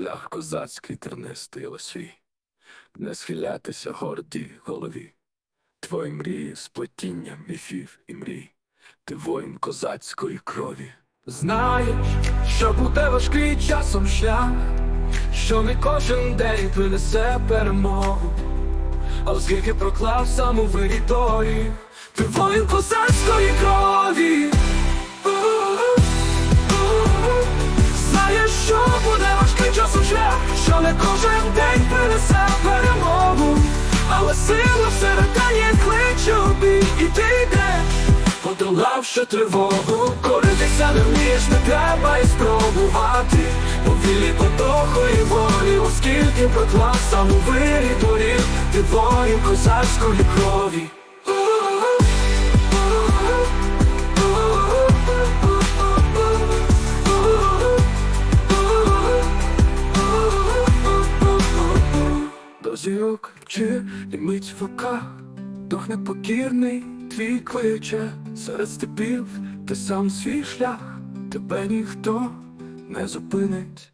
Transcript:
шлях козацький тернистий свій, не схилятися гордій голові. Твої мрії сплетіння міфів і мрій, ти воїн козацької крові. Знаєш, що буде важкий часом шлях, що не кожен день принесе перемогу. А оскільки проклав саму виріторі, ти воїн козацької крові. Подолавши тривогу, коритися не вмієш, не треба і спробувати. Повілі потохої волі, оскільки проклав саму виріторі, ти воїн козацької крові. До зірок чи лімить в руках, дух непокірний, твій кличе серед степів, ти сам свій шлях, тебе ніхто не зупинить.